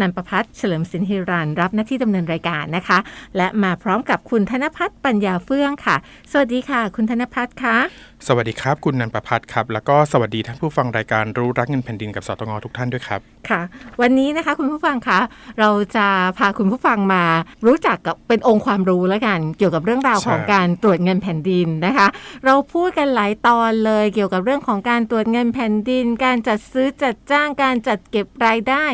นันประพัฒน์เฉลิมสินฮิรันรับหน้าที่ดำเนินรายการนะคะ และมาพร้อมกับคุณธนพัฒน์ปัญญาเฟื่องค่ะ สวัสดีค่ะ คุณธนพัฒน์คะสวัสดีครับ คุณนันประพัฒน์ครับ แล้วก็สวัสดีท่านผู้ฟังรายการรู้รักเงินแผ่นดินกับสตงทุกท่านด้วยครับค่ะ วันนี้นะคะคุณผู้ฟังคะเราจะพาคุณผู้ฟังมารู้จักกับเป็นองค์ความรู้แล้วกัน เกี่ยวกับเรื่องราวใช่ของการตรวจเงินแผ่นดินนะคะ เราพูดกันหลายตอนเลยเกี่ยวกับเรื่องของการตรวจเงินแผ่นดิน การจัดซื้อจัดจ้างการจัดเก็บรายได้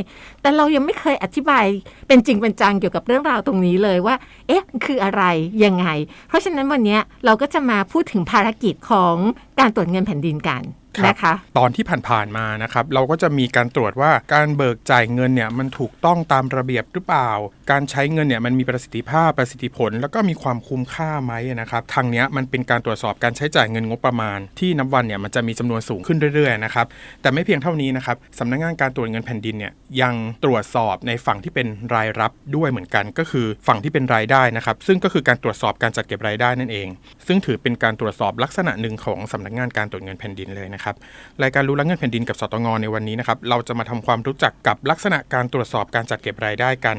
แต่เรายังไม่เคยอธิบายเป็นจริงเป็นจังเกี่ยวกับเรื่องราวตรงนี้เลยว่า เอ๊ะ คืออะไรยังไง เพราะฉะนั้นวันนี้เราก็จะมาพูดถึงภารกิจของการตรวจเงินแผ่นดินกัน นะคะตอนที่ผ่านๆมานะครับเราก็จะมีการตรวจว่าการเบิกจ่ายเงินเนี่ยมันถูกต้องตามระเบียบหรือเปล่า การใช้เงินเนี่ยมันมีประสิทธิภาพประสิทธิผล แล้วก็มีความคุ้มค่าไหมนะครับทางเนี้ยมันเป็นการตรวจสอบการใช้จ่ายเงินงบประมาณ ที่นับวันเนี่ยมันจะมีจำนวนสูงขึ้นเรื่อยๆนะครับแต่ไม่เพียงเท่านี้นะครับสำนักงานการตรวจเงินแผ่นดินเนี่ยยังตรวจสอบในฝั่งที่เป็นรายรับด้วยเหมือนกัน ก็คือฝั่งที่เป็นรายได้นะครับซึ่งก็คือการตรวจสอบการจัดเก็บรายได้นั่นเอง ซึ่งถือเป็นการตรวจสอบลักษณะหนึ่งของสำนักงานการตรวจเงินแผ่นดินเลยนะครับรายการรู้รักเงินแผ่นดินกับสตงในวันนี้นะครับเราจะมาทำความรู้จักกับลักษณะการตรวจสอบการจัดเก็บรายได้กัน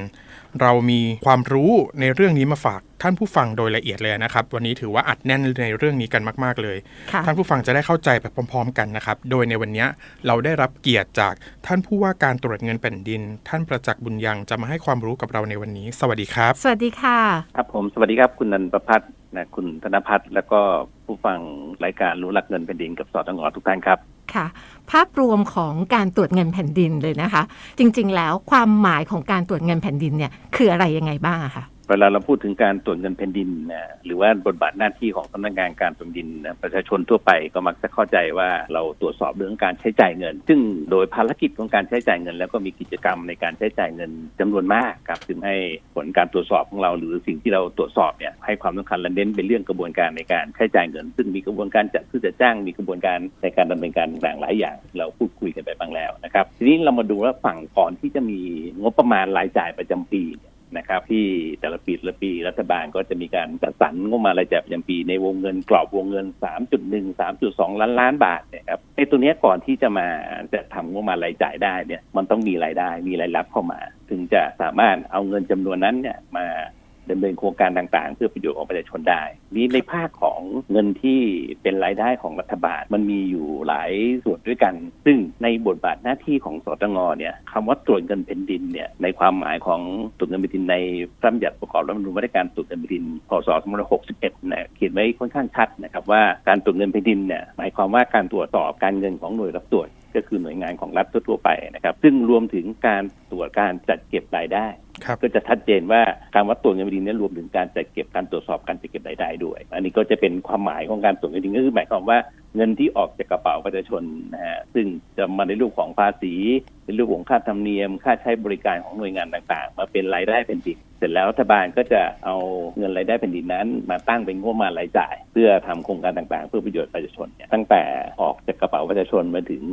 เรามีความรู้ในเรื่องนี้มาฝากท่านผู้ฟังโดยละเอียดเลยนะครับ วันนี้ถือว่าอัดแน่นในเรื่องนี้กันมาก ๆ เลยค่ะท่านผู้ฟังจะได้เข้าใจไปพร้อม ๆ กันนะครับ โดยในวันนี้เราได้รับเกียรติจากท่านผู้ว่าการตรวจเงินแผ่นดิน ท่านประจักษ์บุญยังจะมาให้ความรู้กับเราในวันนี้ สวัสดีครับ สวัสดีค่ะ ครับผมสวัสดีครับคุณนันประพัฒน์ นะคุณธนพัฒน์แล้วก็ผู้ฟังรายการรู้หลักเงินแผ่นดินกับสอดงอทุกท่านครับค่ะ ภาพรวมของการตรวจเงินแผ่นดินเลยนะคะ จริง ๆ แล้วความหมายของการตรวจเงินแผ่นดินเนี่ยคืออะไรยังไงบ้างอะคะ เวลาเราพูดถึงการตรวจเงินแผ่นดินนะหรือว่าบทบาทหน้าที่ของสำนักงานการตรวจดินนะประชาชนทั่วไปก็มักจะเข้าใจว่าเราตรวจสอบเรื่องการใช้จ่ายเงิน ซึ่งโดยภารกิจของการใช้จ่ายเงิน แล้วก็มีกิจกรรมในการใช้จ่ายเงินจำนวนมากครับจึงให้ผลการตรวจสอบของเรา หรือสิ่งที่เราตรวจสอบเนี่ยให้ความสำคัญและเน้นเป็นเรื่องกระบวนการในการใช้จ่ายเงิน ซึ่งมีกระบวนการจัดซื้อจัดจ้างมีกระบวนการในการดำเนินการต่างๆหลายอย่าง เราพูดคุยกันไปบ้างแล้วนะครับทีนี้เรามาดูว่าฝั่งก่อนที่จะมีงบประมาณรายจ่ายประจำปีเนี่ย นะครับ ที่แต่ละปีแต่ละปีรัฐบาลก็จะมีการจัดสรรงบมารายจ่ายประจำปีในวงเงินกรอบวงเงิน 3.1 3.2 ล้านล้านบาทเนี่ยครับไอ้ตัวเนี้ยก่อนที่จะมาจะทำงบมารายจ่ายได้เนี่ยมันต้องมีรายได้มีรายรับเข้ามา ถึงจะสามารถเอาเงินจำนวนนั้นเนี่ยมา ดำเนินโครงการต่างๆ เพื่อประโยชน์ของประชาชนได้ นี้ในภาคของเงินที่เป็นรายได้ของรัฐบาลมันมีอยู่หลายส่วนด้วยกัน ซึ่งในบทบาทหน้าที่ของสตงเนี่ยคำว่าตรวจเงินแผ่นดินเนี่ยในความหมายของตรวจเงินแผ่นดินในพระราชบัญญัติประกอบรัฐธรรมนูญว่าด้วยการตรวจเงินแผ่นดินพศ2561เนี่ยเขียนไว้ค่อนข้างชัดนะครับว่าการตรวจเงินแผ่นดินเนี่ยหมายความว่าการตรวจสอบการเงินของหน่วยรับตรวจ ก็คือหน่วยงานของรัฐทั่วๆไปนะครับ ซึ่งรวมถึงการตรวจการจัดเก็บรายได้ครับก็จะชัดเจนว่าการวัดตรวจเงินแผ่นดินเนี้รวมถึงการจัดเก็บการตรวจสอบการจัดเก็บรายได้ด้วย อันนี้ก็จะเป็นความหมายของการตรวจเงินแผ่นดินก็คือหมายความว่าเงินที่ออกจากกระเป๋าประชาชนนะฮะซึ่งจะมาในรูปของภาษีในรูปของค่าธรรมเนียม ค่าใช้บริการของหน่วยงานต่างๆ มาเป็นรายได้แผ่นดินเสร็จแล้วรัฐบาลก็จะเอาเงินรายได้แผ่นดินนั้น มาตั้งเป็นงบประมาณรายจ่าย เพื่อทำโครงการต่างๆ เพื่อประโยชน์ประชาชนเนี่ยตั้งแต่ออกจากกระเป๋าประชาชนมาถึง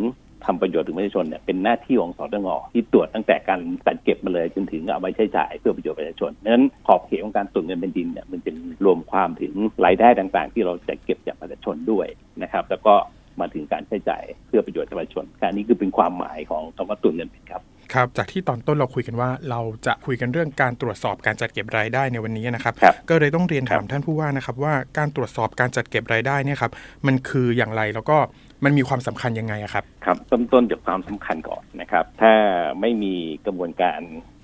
ทำประโยชน์ถึงประชาชนเนี่ยเป็นหน้าที่ของสตงที่ตรวจตั้งแต่การจัดเก็บมาเลยจนถึงเอาไว้ใช้จ่ายเพื่อประโยชน์ประชาชนนั้นขอบเขตของการตรวจเงินเป็นดินเนี่ยมันเป็นรวมความถึงรายได้ต่าง ๆ ที่เราจะเก็บจากประชาชนด้วยนะครับแล้วก็มาถึงการใช้จ่ายเพื่อประโยชน์ประชาชนการนี้คือเป็นความหมายของคำว่าตรวจเงินเป็นครับครับจากที่ตอนต้นเราคุยกันว่าเราจะคุยกันเรื่องการตรวจสอบการจัดเก็บรายได้ในวันนี้นะครับครับก็เลยต้องเรียนถามครับท่านผู้ว่านะครับว่าการตรวจสอบการจัดเก็บรายได้เนี่ยครับมันคืออย่างไรแล้วก็ มันมีความสำคัญยังไงครับ ครับต้นต้นจากความสำคัญก่อนนะครับ ถ้าไม่มีกระบวนการ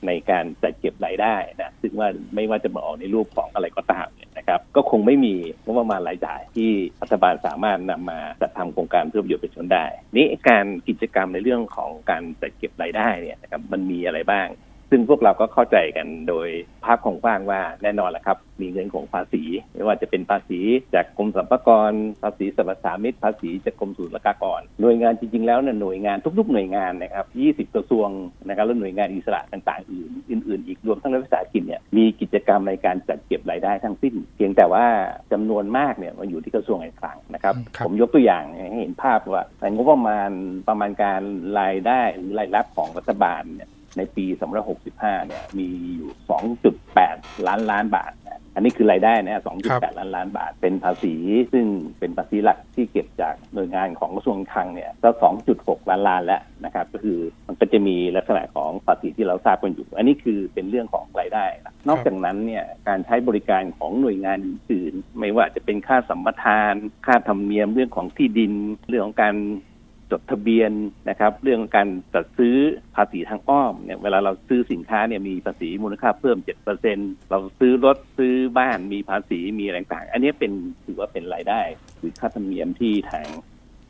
ในการจัดเก็บรายได้นะซึ่งว่าไม่ว่าจะมาออกในรูปของอะไรก็ตามเนี่ยนะครับก็คงไม่มีงบประมาณรายจ่ายที่รัฐบาลสามารถนำมาจัดทำโครงการเพื่อประโยชน์ประชาชนได้ นี่การกิจกรรมในเรื่องของการจัดเก็บรายได้เนี่ยนะครับมันมีอะไรบ้าง ซึ่งพวกเราก็เข้าใจกันโดยภาพของกว้างว่าแน่นอนแหละครับ มีเงินของภาษี ไม่ว่าจะเป็นภาษีจากกรมสรรพากร ภาษีสรรพสามิตภาษีจากกรมศุลกากร หน่วยงานจริงๆแล้วเนี่ยหน่วยงานทุก ๆ หน่วยงานนะครับ 20 กระทรวงนะครับและหน่วยงานอิสระต่างๆอื่นอื่น ๆ อีกรวมทั้งรัฐวิสาหกิจเนี่ยมีกิจกรรมในการจัดเก็บรายได้ทั้งสิ้น เพียงแต่ว่าจำนวนมากเนี่ยมันอยู่ที่กระทรวงการคลังนะครับครับ ผมยกตัวอย่างให้เห็นภาพว่าในงบประมาณประมาณการรายได้หรือรายรับของรัฐบาลเนี่ย ในปี 2565 เนี่ยมีอยู่ 2.8 ล้านล้านบาทนะอันนี้คือรายได้นะ 2.8 ล้านล้านบาท เป็นภาษีซึ่งเป็นภาษีหลักที่เก็บจากหน่วยงานของกระทรวงคลังเนี่ยก็ 2.6 ล้านล้านแล้วนะครับ ก็คือมันก็จะมีลักษณะของภาษีที่เราทราบกันอยู่ อันนี้คือเป็นเรื่องของรายได้นะนอกจากนั้นเนี่ยการใช้บริการของหน่วยงานอื่นๆ ไม่ว่าจะเป็นค่าสัมปทาน ค่าธรรมเนียมเรื่องของที่ดิน เรื่องของการ จดทะเบียนนะครับ เรื่องการจัดซื้อภาษีทางอ้อมเนี่ยเวลาเราซื้อสินค้าเนี่ยมีภาษีมูลค่าเพิ่มเจ็ดเปอร์เซ็นเราซื้อรถซื้อบ้านมีภาษีมีอะไรต่าง อันนี้เป็นถือว่าเป็นรายได้หรือค่าธรรมเนียมที่ทาง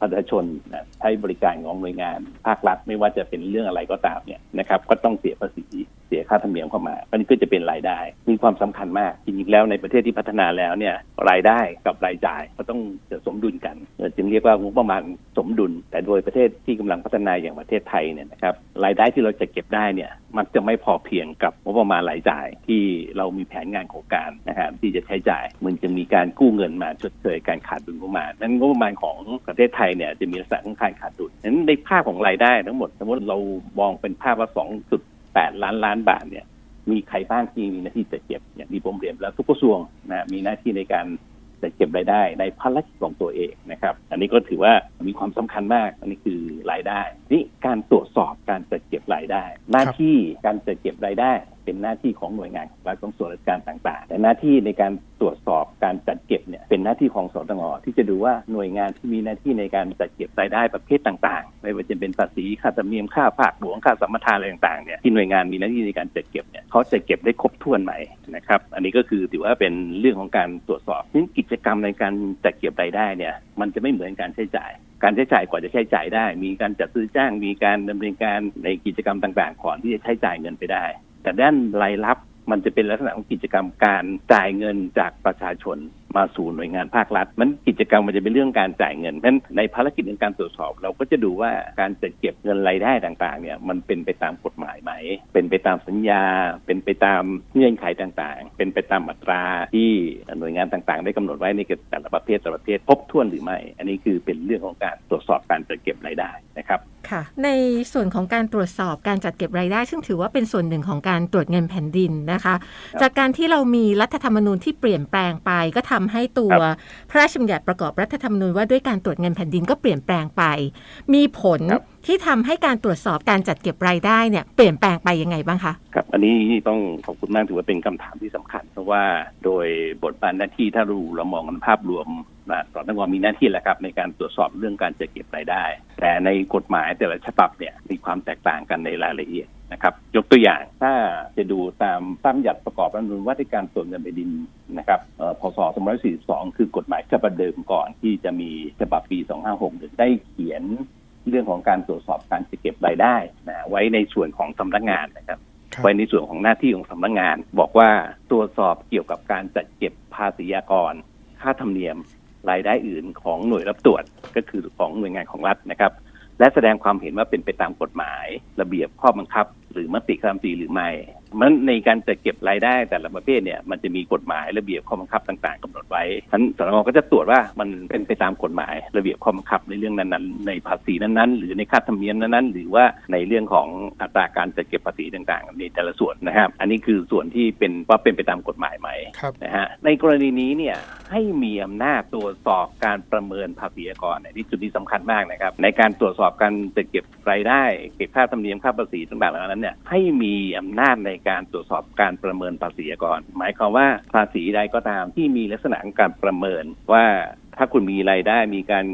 ประชาชนนะใช้บริการของหน่วยงาน ภาครัฐไม่ว่าจะเป็นเรื่องอะไรก็ตามเนี่ยนะครับ ก็ต้องเสียภาษี เสียค่าธรรมเนียมเข้ามาอันนี้ก็จะเป็นรายได้ มีความสำคัญมากจริงๆแล้วในประเทศที่พัฒนาแล้วเนี่ยรายได้กับรายจ่ายก็ต้องจะสมดุลกันจึงเรียกว่างบประมาณสมดุล แต่โดยประเทศที่กำลังพัฒนาอย่างประเทศไทยเนี่ยนะครับรายได้ที่เราจะเก็บได้เนี่ยมักจะไม่พอเพียงกับงบประมาณรายจ่ายที่เรามีแผนงานโครงการนะครับที่จะใช้จ่ายมันจะมีการกู้เงินมาชดเชยการขาดดุลงบประมาณนั้นงบประมาณของประเทศไทยเนี่ยจะมีลักษณะของการขาดดุลนั้นในภาพของรายได้ทั้งหมดสมมติเรามองเป็นภาพว่า 2.8ล้านล้านบาทเนี่ย มีใครบ้างที่มีหน้าที่จัดเก็บอย่างที่ผมเรียนแล้วทุกกระทรวงนะมีหน้าที่ในการจัดเก็บรายได้ในภารกิจของตัวเองนะครับ อันนี้ก็ถือว่ามีความสำคัญมาก อันนี้คือรายได้ นี่การตรวจสอบการจัดเก็บรายได้ หน้าที่การจัดเก็บรายได้ เป็นหน้าที่ของหน่วยงานของรัฐของส่วนราชการต่างๆ แต่หน้าที่ในการตรวจสอบการจัดเก็บเนี่ยเป็นหน้าที่ของสตงที่จะดูว่าหน่วยงานที่มีหน้าที่ในการจัดเก็บรายได้ประเภทต่างๆ ไม่ว่าจะเป็นภาษีค่าธรรมเนียมค่าภาคหลวงค่าสัมปทานอะไรต่างๆเนี่ยที่หน่วยงานมีหน้าที่ในการจัดเก็บเนี่ยเขาจะเก็บได้ครบถ้วนไหมนะครับอันนี้ก็คือถือว่าเป็นเรื่องของการตรวจสอบซึ่งกิจกรรมในการจัดเก็บรายได้เนี่ยมันจะไม่เหมือนการใช้จ่ายการใช้จ่ายกว่าจะใช้จ่ายได้ มีการจัดซื้อจ้าง มีการดำเนินการในกิจกรรมต่างๆ ก่อนที่จะใช้จ่ายเงินไปได้ แต่ด้านรายรับมันจะเป็นลักษณะของกิจกรรมการจ่ายเงินจากประชาชนมาสู่หน่วยงานภาครัฐ มันกิจกรรมมันจะเป็นเรื่องการจ่ายเงินเพราะนั้นในภารกิจในการตรวจสอบ เราก็จะดูว่าการจัดเก็บเงินรายได้ต่างๆ เนี่ย มันเป็นไปตามกฎหมายไหม เป็นไปตามสัญญา เป็นไปตามเงื่อนไขต่างๆ เป็นไปตามอัตราที่หน่วยงานต่างๆ ได้กำหนดไว้ในแต่ละประเภทแต่ละประเภทครบถ้วนหรือไม่ อันนี้คือเป็นเรื่องของการตรวจสอบการจัดเก็บรายได้นะครับ ค่ะ ในส่วนของการตรวจสอบการจัดเก็บรายได้ ซึ่งถือว่าเป็นส่วนหนึ่งของการตรวจเงินแผ่นดินนะคะครับจากการที่เรามีรัฐธรรมนูญที่เปลี่ยนแปลงไป ก็ทำให้ตัวครับพระราชบัญญัติประกอบรัฐธรรมนูญว่าด้วยการตรวจเงินแผ่นดินก็เปลี่ยนแปลงไป มีผลครับที่ทำให้การตรวจสอบการจัดเก็บรายได้เนี่ยเปลี่ยนแปลงไปยังไงบ้างคะครับอันนี้ต้องขอบคุณมากถือว่าเป็นคำถามที่สำคัญ เพราะว่าโดยบทบาทหน้าที่ถ้าเราเรามองกันภาพรวม นะสตงมีหน้าที่แหละครับในการตรวจสอบเรื่องการจัดเก็บรายได้ แต่ในกฎหมายแต่ละฉบับเนี่ยมีความแตกต่างกันในรายละเอียดนะครับยกตัวอย่างถ้าจะดูตามตามหยัดประกอบรัฐธรรมนูญว่าด้วยการตรวจเงินแผ่นดินนะครับเอ่อพศ2542 คือกฎหมายฉบับเดิมก่อนที่จะมีฉบับปี 2561 ได้เขียนเรื่องของการตรวจสอบการจัดเก็บรายได้นะไว้ในส่วนของสำนักงานนะครับครับไว้ในส่วนของหน้าที่ของสำนักงาน บอกว่าตรวจสอบเกี่ยวกับการจัดเก็บภาษีอากร ค่าธรรมเนียม รายได้อื่นของหน่วยรับตรวจก็คือของหน่วยงานของรัฐนะครับ และแสดงความเห็นว่าเป็นไปตามกฎหมาย ระเบียบข้อบังคับ รือมติคณะรัฐมนตรีหรือไม่มันในการจัดเก็บรายได้แต่ละประเภทเนี่ยมันจะมีกฎหมายระเบียบข้อบังคับต่างๆกำหนดไว้ฉะนั้นสนงก็จะตรวจว่ามันเป็นไปตามกฎหมาย ระเบียบข้อบังคับในเรื่องนั้นๆ ในภาษีนั้นๆ หรือในค่าธรรมเนียมนั้นๆ หรือว่าในเรื่องของอัตราการจัดเก็บภาษีต่างๆในแต่ละส่วนนะครับ อันนี้คือส่วนที่เป็นว่าเป็นไปตามกฎหมายไหมครับนะฮะในกรณีนี้เนี่ยให้มีอำนาจตรวจสอบการประเมินภาษีอากรเนี่ยที่จุดนี้สำคัญมากนะครับในการตรวจสอบการจัดเก็บรายได้เก็บค่าธรรมเนียมค่าภาษีต่างๆเหล่านั้นเนี่ยให้มีอำนาจในการตรวจสอบการประเมินภาษีก่อน หมายความว่าภาษีใดก็ตามที่มีลักษณะการประเมินว่าถ้าคุณมีรายได้มีการ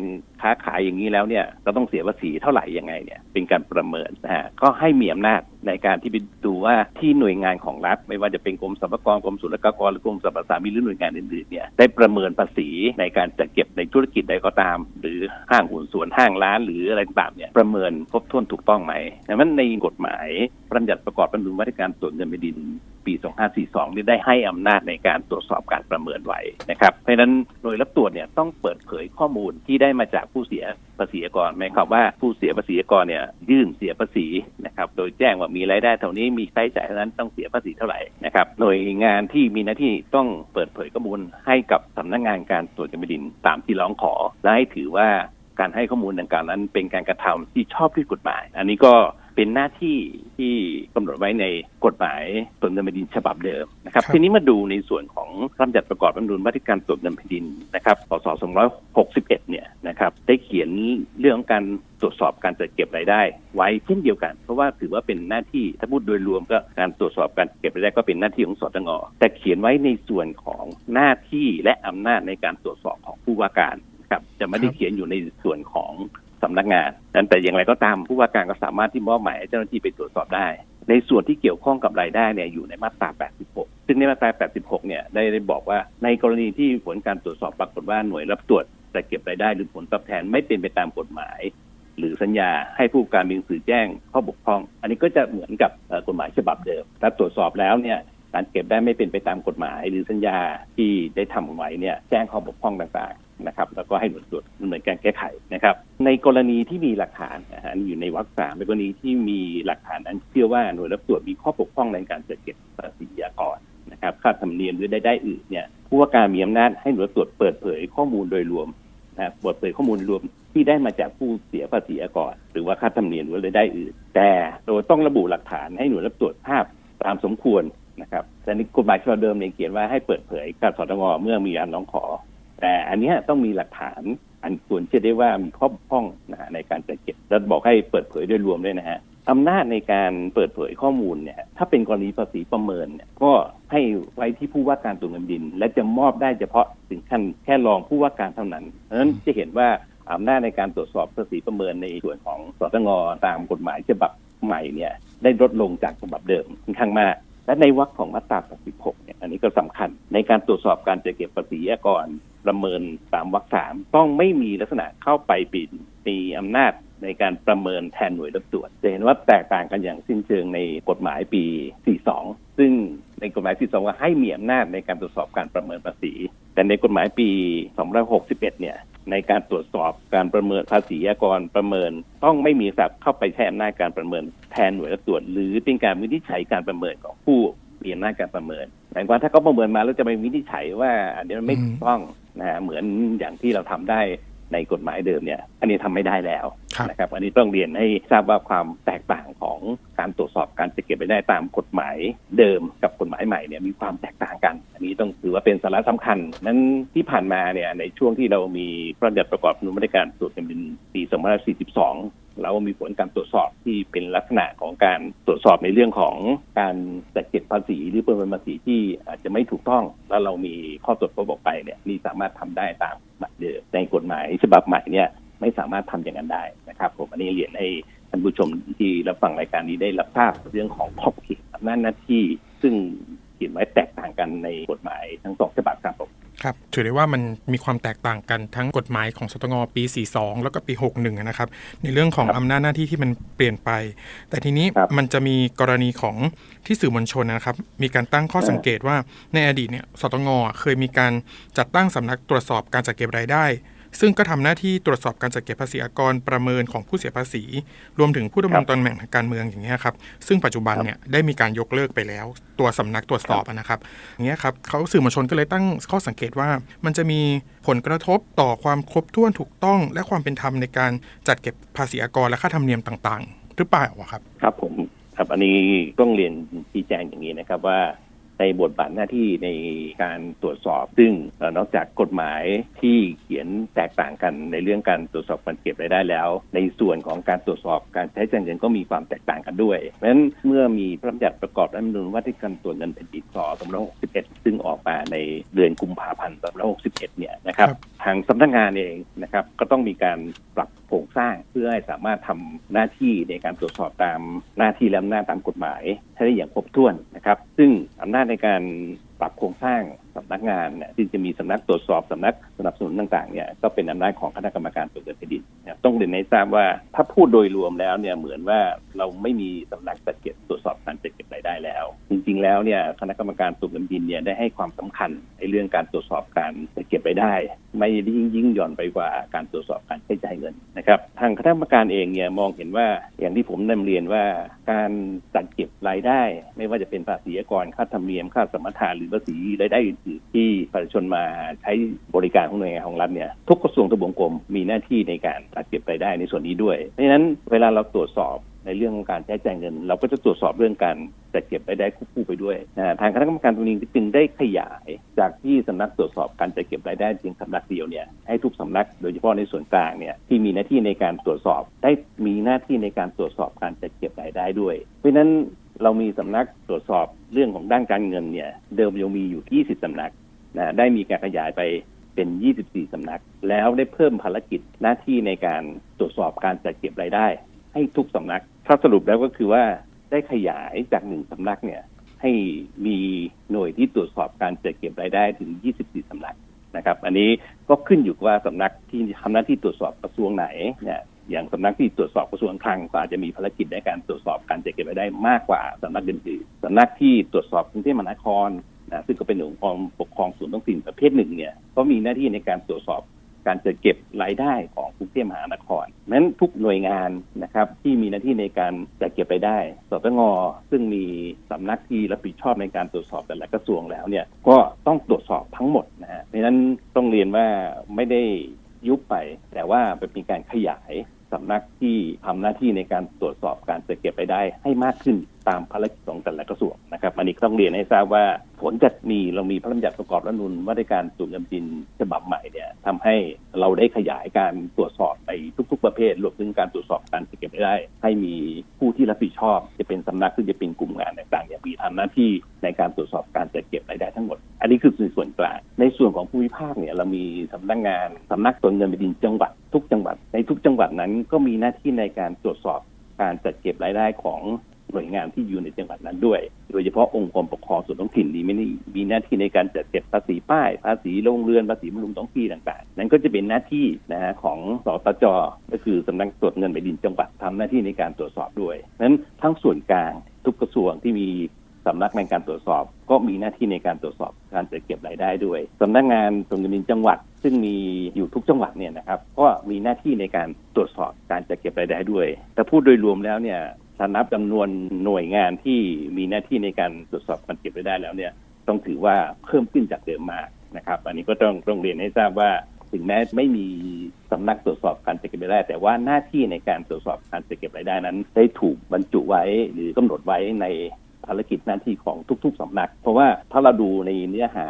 ค้าขายอย่างนี้แล้วเนี่ยก็ต้องเสียภาษีเท่าไหร่ยังไงเนี่ยเป็นการประเมินนะฮะก็ให้มีอำนาจในการที่ไปดูว่าที่หน่วยงานของรัฐ ไม่ว่าจะเป็นกรมสรรพากรกรมศุลกากรหรือกรมสรรพสามิตหรือหน่วยงานอื่นๆเนี่ยได้ประเมินภาษีในการจัดเก็บในธุรกิจใดก็ตาม หรือห้างหุ้นส่วนห้างร้าน หรืออะไรต่างๆเนี่ยประเมินครบถ้วนถูกต้องไหมดังนั้นในกฎหมายพระราชบัญญัติประกอบรัฐธรรมนูญว่าด้วยการตรวจเงินแผ่นดินปี 2542นี่ได้ให้อำนาจในการตรวจสอบการประเมินไว้นะครับเพราะฉะนั้นหน่วยรับตรวจเนี่ยต้องเปิดเผยข้อมูลที่ได้มาจากผู้เสียภาษีก่อนหมายความว่าผู้เสียภาษีก่อนเนี่ยยื่นเสียภาษีนะครับโดยแจ้งว่ามีรายได้เท่านี้มีค่าใช้จ่ายเท่านั้นต้องเสียภาษีเท่าไหร่นะครับหน่วยงานที่มีหน้าที่ต้องเปิดเผยข้อมูลให้กับสำนักงานการตรวจเงินแผ่นดินตามที่ร้องขอและให้ถือว่าการให้ข้อมูลดังกล่าวนั้นเป็นการกระทำที่ชอบด้วยกฎหมาย อันนี้ก็ เป็นหน้าที่ที่กำหนดไว้ในกฎหมายตรวจเงินแผ่นดินฉบับเดิมนะครับครับทีนี้มาดูในส่วนของพระราชบัญญัติประกอบรัฐธรรมนูญว่าด้วยการตรวจเงินแผ่นดินนะครับพศ261 เนี่ยนะครับได้เขียนเรื่องของการตรวจสอบการจัดเก็บรายได้ ไว้เช่นเดียวกัน เพราะว่าถือว่าเป็นหน้าที่ถ้าพูดโดยรวมก็การตรวจสอบการเก็บรายได้ก็เป็นหน้าที่ของสตงแต่เขียนไว้ในส่วนของหน้าที่และอำนาจในการตรวจสอบของผู้ว่าการนะครับจะไม่ได้เขียนอยู่ในส่วนของ สำนักงานนั้นแต่อย่างไรก็ตามผู้ว่าการก็สามารถที่มอบหมายให้เจ้าหน้าที่ไปตรวจสอบได้ ในส่วนที่เกี่ยวข้องกับรายได้เนี่ยอยู่ในมาตรา 86 ซึ่งในมาตรา 86 เนี่ยได้ได้บอกว่าในกรณีที่ผลการตรวจสอบปรากฏว่าหน่วยรับตรวจแต่เก็บรายได้หรือผลตอบแทนไม่เป็นไปตามกฎหมาย หรือสัญญาให้ผู้การมีหนังสือแจ้งข้อบกพร่อง อันนี้ก็จะเหมือนกับกฎหมายฉบับเดิมถ้าตรวจสอบแล้วเนี่ยการเก็บได้ไม่เป็นไปตามกฎหมาย หรือสัญญาที่ได้ทำไว้เนี่ยแจ้งข้อบกพร่องต่างๆนะครับแล้วก็ให้หน่วยตรวจดำเนินการแก้ไขนะครับ ในกรณีที่มีหลักฐานนะฮะอันนี้อยู่ในวรรคสามในกรณีที่มีหลักฐานนั้นเชื่อว่าหน่วยรับตรวจมีข้อบกพร่องในการจัดเก็บภาษีอากรนะครับค่าธรรมเนียมหรือได้ได้อื่นเนี่ยผู้ว่าการมีอำนาจให้หน่วยตรวจเปิดเผยข้อมูลโดยรวมนะเปิดเผยข้อมูลรวมที่ได้มาจากผู้เสียภาษีอากรหรือว่าค่าธรรมเนียมหรือรายได้อื่น แต่โดยต้องระบุหลักฐานให้หน่วยรับตรวจภาพตามสมควรนะครับแต่ในกฎหมายฉบับเดิมเนี่ยเขียนว่าให้เปิดเผยกับสตงเมื่อมีการร้องขอ แต่อันเนี้ยต้องมีหลักฐานอันควรเชื่อได้ว่ามีข้อบกพร่องนะฮะในการจัดเก็บแล้วบอกให้เปิดเผยโดยรวมด้วยนะฮะอำนาจในการเปิดเผยข้อมูลเนี่ยถ้าเป็นกรณีภาษีประเมินเนี่ยก็ให้ไว้ที่ผู้ว่าการตรวจเงินดิน และจะมอบได้เฉพาะถึงขั้นแค่รองผู้ว่าการเท่านั้นเพราะฉะนั้นจะเห็นว่าอำนาจในการตรวจสอบภาษีประเมินในส่วนของสตงตามกฎหมายฉบับใหม่เนี่ยได้ลดลงจากฉบับเดิมค่อนข้างมาก และในวรรคของมาตรา86เนี่ยอันนี้ก็สำคัญในการตรวจสอบการจัดเก็บภาษีอากร ประเมินตามวรรคสามต้องไม่มีลักษณะเข้าไปปิดมีอำนาจในการประเมินแทนหน่วยรับตรวจจะเห็นว่าแตกต่างกันอย่างสิ้นเชิงในกฎหมายปี 42 ซึ่งในกฎหมาย 42 ว่าให้มีอำนาจในการตรวจสอบการประเมินภาษี แต่ในกฎหมายปี261 เนี่ยในการตรวจสอบการประเมินภาษีอากรประเมิน ต้องไม่มีศัพท์เข้าไปใช้อำนาจการประเมินแทนหน่วยรับตรวจ หรือเป็นการวินิจฉัยการประเมินของผู้ มีอำนาจการประเมินหมายความว่าถ้าเขาประเมินมาแล้วจะไปวินิจฉัยว่าอันนี้มันไม่ถูกต้องนะฮะเหมือนอย่างที่เราทำได้ในกฎหมายเดิมเนี่ย อันนี้ทำไม่ได้แล้วครับนะครับ อันนี้ต้องเรียนให้ทราบว่าความแตกต่างของการตรวจสอบการจะเก็บไปได้ตามกฎหมายเดิมกับกฎหมายใหม่เนี่ยมีความแตกต่างกัน อันนี้ต้องถือว่าเป็นสาระสำคัญ นั้นที่ผ่านมาเนี่ยในช่วงที่เรามีพระราชบัญญัติประกอบรัฐธรรมนูญมาตรการตรวจเงินแผ่นดินปี 2542 เรามีผลการตรวจสอบที่เป็นลักษณะของการตรวจสอบในเรื่องของการจัดเก็บภาษีหรือประเมินภาษีที่อาจจะไม่ถูกต้อง แล้วเรามีข้อตรวจพบออกไปเนี่ยนี่สามารถทำได้ตามมาเดิมในกฎหมายฉบับใหม่เนี่ยไม่สามารถทำอย่างนั้นได้นะครับ ผมอันนี้เรียนให้ท่านผู้ชมที่รับฟังรายการนี้ได้รับทราบเรื่องของขอบเขตอำนาจหน้าที่ ซึ่งเขียนไว้แตกต่างกันในกฎหมายทั้งสองฉบับครับผม ครับถือได้ว่ามันมีความแตกต่างกันทั้งกฎหมายของสตงปี 42 แล้วก็ปี 61 นะครับ ในเรื่องของครับอำนาจหน้าที่ที่มันเปลี่ยนไป แต่ทีนี้ครับมันจะมีกรณีของที่สื่อมวลชนนะครับ มีการตั้งข้อเออสังเกตว่าในอดีตเนี่ยสตงเคยมีการจัดตั้งสำนักตรวจสอบการจัดเก็บรายได้ ซึ่งก็ทำหน้าที่ตรวจสอบการจัดเก็บภาษีอากรประเมินของผู้เสียภาษี รวมถึงผู้ดำรงตำแหน่งทางการเมืองอย่างเงี้ยครับซึ่งปัจจุบันเนี่ยได้มีการยกเลิกไปแล้ว ตัวสำนักตรวจสอบนะครับอย่างเงี้ยครับเขาสื่อมวลชนก็เลยตั้งข้อสังเกตว่า มันจะมีผลกระทบต่อความครบถ้วนถูกต้อง และความเป็นธรรมในการจัดเก็บภาษีอากรและค่าธรรมเนียมต่าง ๆ หรือเปล่าครับ ครับผมครับอันนี้ต้องเรียนชี้แจงอย่างนี้นะครับว่า ในบทบาทหน้าที่ในการตรวจสอบ ซึ่งนอกจากกฎหมายที่เขียนแตกต่างกันในเรื่องการตรวจสอบการเก็บรายได้แล้ว ในส่วนของการตรวจสอบการใช้จ่ายเงินก็มีความแตกต่างกันด้วยเพราะฉะนั้นเมื่อมีพระราชบัญญัติประกอบรัฐธรรมนูญว่าด้วยการตรวจเงินแผ่นดินสอ2561 ซึ่งออกมาในเดือนกุมภาพันธ์2561 เนี่ยนะครับรบทางสำนักงานเองนะครับก็ต้องมีการปรับ ครงสร้างเพื่อให้สามารถทำหน้าที่ในการตรวจสอบตามหน้าที่และอำนาจตามกฎหมายให้ได้อย่างครบถ้วนนะครับ ซึ่งอำนาจในการปรับโครงสร้าง สำนักงานเนี่ยที่จะมีสำนักตรวจสอบสำนักสนับสนุนต่างๆเนี่ยก็เป็นอำนาจของคณะกรรมการตรวจเงินแผ่นดินนะครับต้องเรียนให้ทราบว่าถ้าพูดโดยรวมแล้วเนี่ยเหมือนว่าเราไม่มีสำนักจัดเก็บตรวจสอบการจัดเก็บรายได้แล้ว จริงๆแล้วเนี่ยคณะกรรมการตรวจเงินแผ่นดินเนี่ยได้ให้ความสำคัญในเรื่องการตรวจสอบการจัดเก็บรายได้ ไม่ยิ่งยิ่งหย่อนไปกว่าการตรวจสอบการใช้จ่ายเงินนะครับทางคณะกรรมการเองเนี่ยมองเห็นว่าอย่างที่ผมนำเรียนว่าการจัดเก็บรายได้ ไม่ว่าจะเป็นภาษีอากรค่าธรรมเนียมค่าสมรทานหรือภาษีรายได้อื่นที่ประชาชนมาใช้บริการของหน่วยงานของรัฐเนี่ยทุกกระทรวงทบวงกรมมีหน้าที่ในการจัดเก็บรายได้ในส่วนนี้ด้วยเพราะฉะนั้นเวลาเราตรวจสอบในเรื่องของการใช้จ่ายเงิน เราก็จะตรวจสอบเรื่องการจัดเก็บรายได้ควบคู่ไปด้วยนะทางคณะกรรมการตรงนี้จึงได้ขยาย จากที่สำนักตรวจสอบการจัดเก็บรายได้เพียงสำนักเดียวเนี่ยให้ทุกสำนักโดยเฉพาะในส่วนกลางเนี่ยที่มีหน้าที่ในการตรวจสอบ ได้มีหน้าที่ในการตรวจสอบการจัดเก็บรายได้ด้วย เพราะฉะนั้น เรามีสำนักตรวจสอบเรื่องของด้านการเงินเนี่ย เดิมยังมีอยู่ 20 สำนักนะได้มีการขยายไปเป็น 24 สำนัก แล้วได้เพิ่มภารกิจหน้าที่ในการตรวจสอบการจัดเก็บรายได้ ให้ทุกสำนักถ้าสรุปแล้วก็คือว่าได้ขยายจากหนึ่งสำนักเนี่ย ให้มีหน่วยที่ตรวจสอบการจัดเก็บรายได้ถึง 24 สำนักนะครับ อันนี้ก็ขึ้นอยู่ว่าสำนักที่ทำหน้าที่ตรวจสอบกระทรวงไหนเนี่ย อย่างสำนักที่ตรวจสอบกระทรวงคลังก็อาจจะมีภารกิจในการตรวจสอบการจัดเก็บรายได้มากกว่าสำนักอื่นๆสำนักที่ตรวจสอบกรุงเทพมหานครนะซึ่งก็เป็นองค์กรปกครองส่วนท้องถิ่นประเภทหนึ่งเนี่ยก็มีหน้าที่ในการตรวจสอบการจัดเก็บรายได้ของกรุงเทพมหานครนั้นทุกหน่วยงานนะครับที่มีหน้าที่ในการจัดเก็บรายได้สตงซึ่งมีสำนักที่รับผิดชอบในการตรวจสอบแต่ละกระทรวงแล้วเนี่ยก็ต้องตรวจสอบทั้งหมดนะฮะเพราะนั้นต้องเรียนว่าไม่ได้ยุบไป แต่ว่าเป็นการขยาย สำนักที่ทำหน้าที่ในการตรวจสอบการจัดเก็บรายได้ให้มากขึ้นตามภารกิจของแต่ละกระทรวงนะครับอันนี้ต้องเรียนให้ทราบว่าผลจากมีเรามีพระราชบัญญัติประกอบรัฐธรรมนูญว่าด้วยการตรวจเงินดินฉบับใหม่เนี่ยทำให้เราได้ขยายการตรวจสอบในทุก ๆ ประเภทรวมถึงการตรวจสอบการจัดเก็บรายได้ ให้มีผู้ที่รับผิดชอบ จะเป็นสำนักซึ่งจะเป็นกลุ่มงานต่างๆอย่างมีทำหน้าที่ในการตรวจสอบการจัดเก็บรายได้ทั้งหมด อันนี้คือส่วนกลางในส่วนของภูมิภาคเนี่ยเรามีสำนักงานสำนักตรวจเงินดินจังหวัด ทุกจังหวัด ในทุกจังหวัดนั้นก็มีหน้าที่ในการตรวจสอบการจัดเก็บรายได้ของหน่วยงานที่อยู่ในจังหวัดนั้นด้วย โดยเฉพาะองค์กรปกครองส่วนท้องถิ่นนี้ไม่ได้มีหน้าที่ในการจัดเก็บภาษีป้าย ภาษีโรงเรือนภาษีบำรุงท้องที่ต่างๆ นั้นก็จะเป็นหน้าที่นะฮะของสตจก็คือสำนักตรวจเงินแผ่นดินจังหวัดทำหน้าที่ในการตรวจสอบด้วยนั้นทั้งส่วนกลางทุกกระทรวงที่มี สำนักในการตรวจสอบ ก็มีหน้าที่ในการตรวจสอบการจัดเก็บรายได้ด้วยสำนักงานตรวจเงินยินจังหวัด ซึ่งมีอยู่ทุกจังหวัดเนี่ยนะครับ ก็มีหน้าที่ในการตรวจสอบการจัดเก็บรายได้ด้วย แต่พูดโดยรวมแล้วเนี่ยถ้านับจำนวนหน่วยงานที่มีหน้าที่ในการตรวจสอบการเก็บรายได้แล้วเนี่ย ต้องถือว่าเพิ่มขึ้นจากเดิมมากนะครับ อันนี้ก็ต้องต้องเรียนให้ทราบว่าถึงแม้ไม่มีสำนักตรวจสอบการจัดเก็บรายได้ แต่ว่าหน้าที่ในการตรวจสอบการจัดเก็บรายได้นั้น ได้ถูกบรรจุไว้หรือกำหนดไว้ใน ภารกิจหน้าที่ของทุก ๆสำนัก เพราะว่าถ้าเราดูในเนื้อหา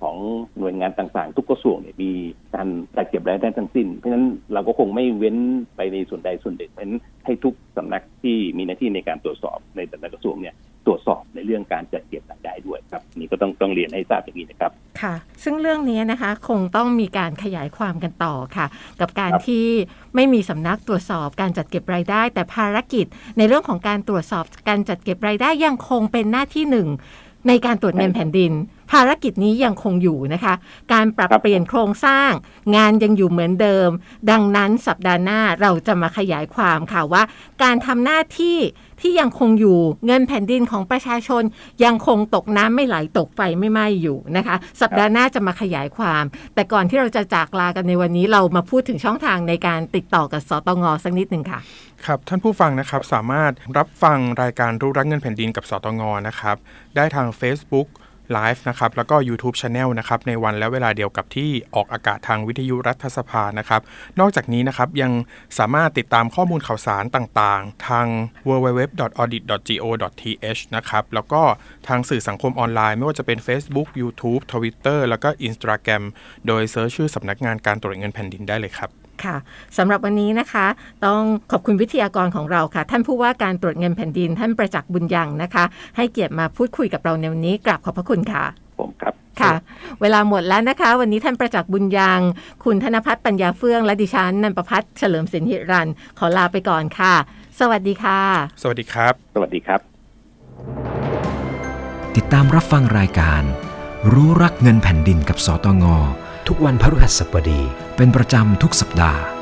ของหน่วยงานต่างๆ ทุกกระทรวงเนี่ยมีการจัดเก็บรายได้ทั้งสิ้น เพราะฉะนั้นเราก็คงไม่เว้นไปในส่วนใดส่วนหนึ่งเพราะฉะนั้นให้ทุกสำนักที่มีหน้าที่ในการตรวจสอบในแต่ละกระทรวงเนี่ยตรวจสอบในเรื่องการจัดเก็บรายได้ด้วยครับนี่ก็ต้องต้องเรียนให้ทราบอย่างนี้นะครับ ค่ะ ซึ่งเรื่องนี้นะคะคงต้องมีการขยายความกันต่อค่ะ กับการครับที่ไม่มีสำนักตรวจสอบการจัดเก็บรายได้ แต่ภารกิจในเรื่องของการตรวจสอบการจัดเก็บรายได้ยังคงเป็นหน้าที่หนึ่งในการตรวจเงินแผ่นดิน ภารกิจนี้ยังคงอยู่นะคะ การปรับครับเปลี่ยนโครงสร้าง งานยังอยู่เหมือนเดิม ดังนั้นสัปดาห์หน้าเราจะมาขยายความค่ะว่า การทำหน้าที่ที่ยังคงอยู่เงินแผ่นดินของประชาชน ยังคงตกน้ำไม่ไหลตกไฟไม่ไหม้อยู่นะคะ สัปดาห์หน้าจะมาขยายความ แต่ก่อนที่เราจะจากลากันในวันนี้เรามาพูดถึงช่องทางในการติดต่อกับสตงสักนิดหนึ่งค่ะครับท่านผู้ฟังนะครับสามารถรับฟังรายการรู้รักเงินแผ่นดินกับสตงนะครับ ได้ทาง Facebook ไลฟ์นะครับแล้วก็ YouTube Channel นะครับในวันและเวลาเดียวกับที่ออกอากาศทางวิทยุรัฐสภานะครับนอกจากนี้นะครับยังสามารถติดตามข้อมูลข่าวสารต่างๆ ทาง www.audit.go.th นะครับแล้วก็ทางสื่อสังคมออนไลน์ ไม่ว่าจะเป็น Facebook YouTube Twitter แล้วก็ Instagram โดยเซิร์ชชื่อสำนักงานการตรวจเงินแผ่นดินได้เลยครับ ค่ะสำหรับวันนี้นะคะ ต้องขอบคุณวิทยากรของเราค่ะ ท่านผู้ว่าการตรวจเงินแผ่นดิน ท่านประจักษ์บุญยังนะคะ ให้เกียรติมาพูดคุยกับเราในวันนี้กราบขอบพระคุณค่ะผมครับค่ะ เวลาหมดแล้วนะคะ วันนี้ท่านประจักษ์บุญยังคุณธนพัฒน์ปัญญาเฟื่องและดิฉันนันประพัฒน์เฉลิมสินหิรันขอลาไปก่อนค่ะ สวัสดีค่ะ สวัสดีครับ สวัสดีครับ ติดตามรับฟังรายการ รู้รักเงินแผ่นดินกับสตง ทุกวันพฤหัสบดี เป็นประจำทุกสัปดาห์